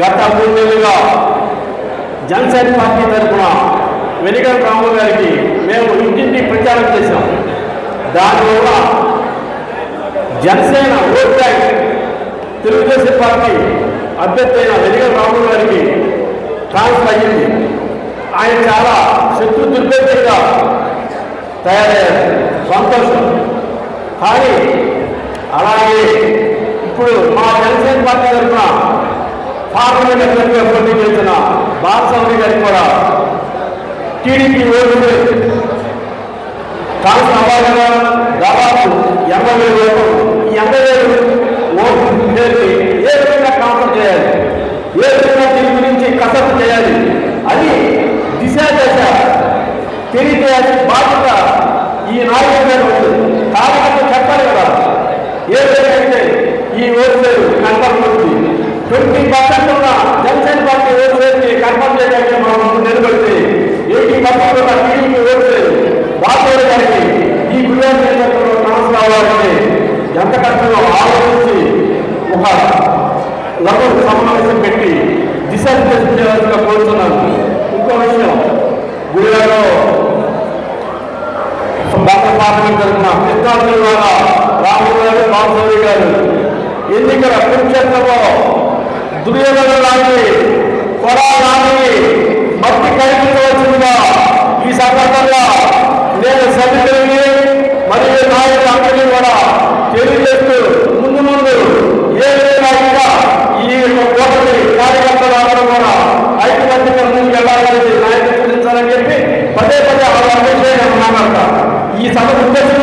గత మూడు నెలలుగా జనసేన పార్టీ తరఫున వెనిగల రాము గారికి మేము ఇంటింటి ప్రచారం చేశాం. దానివల్ల Janasena vote bank Telugudesam party అభ్యర్థి అయిన వెనిగల రాము గారికి ట్రాన్స్ఫర్ అయ్యింది. ఆయన చాలా శత్రు దుర్భేదంగా తయారయ్యారు. సంతోషం. కానీ అలాగే ఇప్పుడు మా జనసేన పార్టీ తరఫున పార్లమెంట్ పోటీ చేసిన బాలస్వామి గారికి కూడా టీడీపీ ఓటు కాంగ్రెస్ అవ్వాలన్నా దాదాపు ఎనభై వేల ఓట్లు ఈ ఎనభై వేలు ఓట్లు చేసి ఏ విధంగా కాన్సర్ చేయాలి? ఏ విధంగా దీని గురించి కసరత్తు చేయాలి? అది దిశ దశ తెలియజేయాల్సిన బాధ్యత ఈ నాయకుడి మీద ఉంది. కాబట్టి చెప్పాలి కదా. ఏ విధంగా అయితే ఈ ఓటు కన్ఫర్మ్ ఉంది ట్వంటీ పర్సెంట్ ఉన్న జనసేన పార్టీ ఓటు వేసి కన్ఫర్మ్ చేయడానికి మనం ముందు నిలబడితే ఎయిటీ పర్సెంట్ ఉన్న టీడీపీ ఓటు లేదు బాధ్యత గారికి ఈ గుజరాత్ నియోజకవర్గంలో ట్రాన్స్ఫర్ అవ్వాలంటే ఎంత కష్టమో ఆలోచించి ఒక లఘు సమావేశం పెట్టి దిశానిర్దేశం చేయాల్సిందిగా కోరుతున్నాను ఇంకో విషయం గుడిలో డాక్టర్ పార్లమెంట్ తరఫున కృష్ణాంజలి ద్వారా రాహుల్ గారు బాబు గారు ఎన్నికల కురుక్షేత్రంలో దుర్యోధన లాంటి తెలియజేస్తూ ముందు ముందు ఏ విధంగా ఈ యొక్క కార్యకర్తలు అందరూ కూడా ఐక్యమత్యంగా ముందుకు వెళ్ళాలని నాయకులు చూపించాలని చెప్పి పదే పదే ఆవిడ అభిషేకం మాట్లాడతారు ఈ సభ ఉద్దేశం